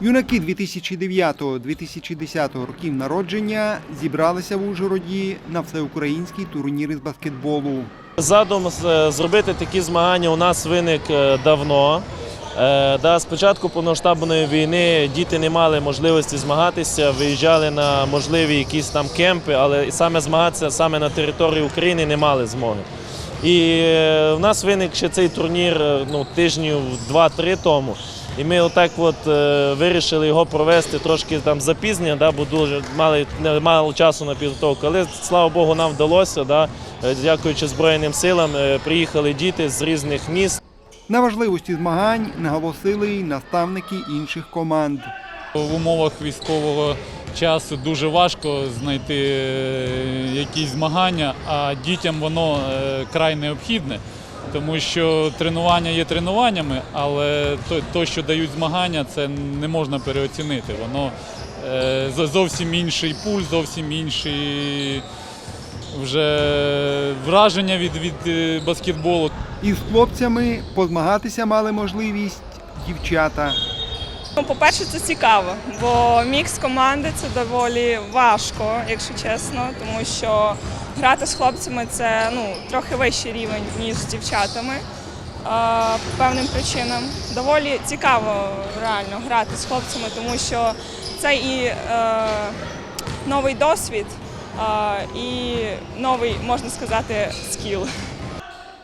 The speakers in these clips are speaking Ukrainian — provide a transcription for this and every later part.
Юнаки 2009-2010 років народження зібралися в Ужгороді на всеукраїнський турнір із баскетболу. Задум е, зробити такі змагання у нас виник е, давно. Е, Да, спочатку повномасштабної війни діти не мали можливості змагатися, виїжджали на можливі якісь там кемпи, але саме змагатися саме на території України не мали змоги. І в нас виник ще цей турнір ну, тижнів 2-3 тому. І ми отак от е, вирішили його провести трошки там запізнення, да, бо дуже мали не мало часу на підготовку. Але слава Богу, нам вдалося. Да, е, дякуючи Збройним силам, е, приїхали діти з різних міст. На важливості змагань наголосили й наставники інших команд. В умовах військового часу дуже важко знайти якісь змагання, а дітям воно край необхідне, тому що тренування є тренуваннями, але то, то що дають змагання, це не можна переоцінити. Воно е, зовсім інший пульс, зовсім інші вже враження від, від баскетболу. баскетболу. Із хлопцями позмагатися мали можливість дівчата. Ну, По-перше, це цікаво, бо мікс команди це доволі важко, якщо чесно, тому що грати з хлопцями це ну, трохи вищий рівень, ніж з дівчатами. По певним причинам. Доволі цікаво реально грати з хлопцями, тому що це і е, новий досвід, е, і новий, можна сказати, скіл.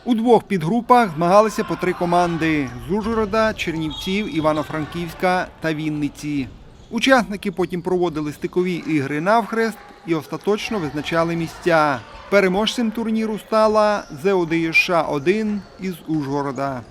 У двох підгрупах змагалися по три команди з Ужгорода, Чернівців, Івано-Франківська та Вінниці. Учасники потім проводили стикові ігри навхрест і остаточно визначали місця. Переможцем турніру стала ЗОДЮШ 1 із Ужгорода.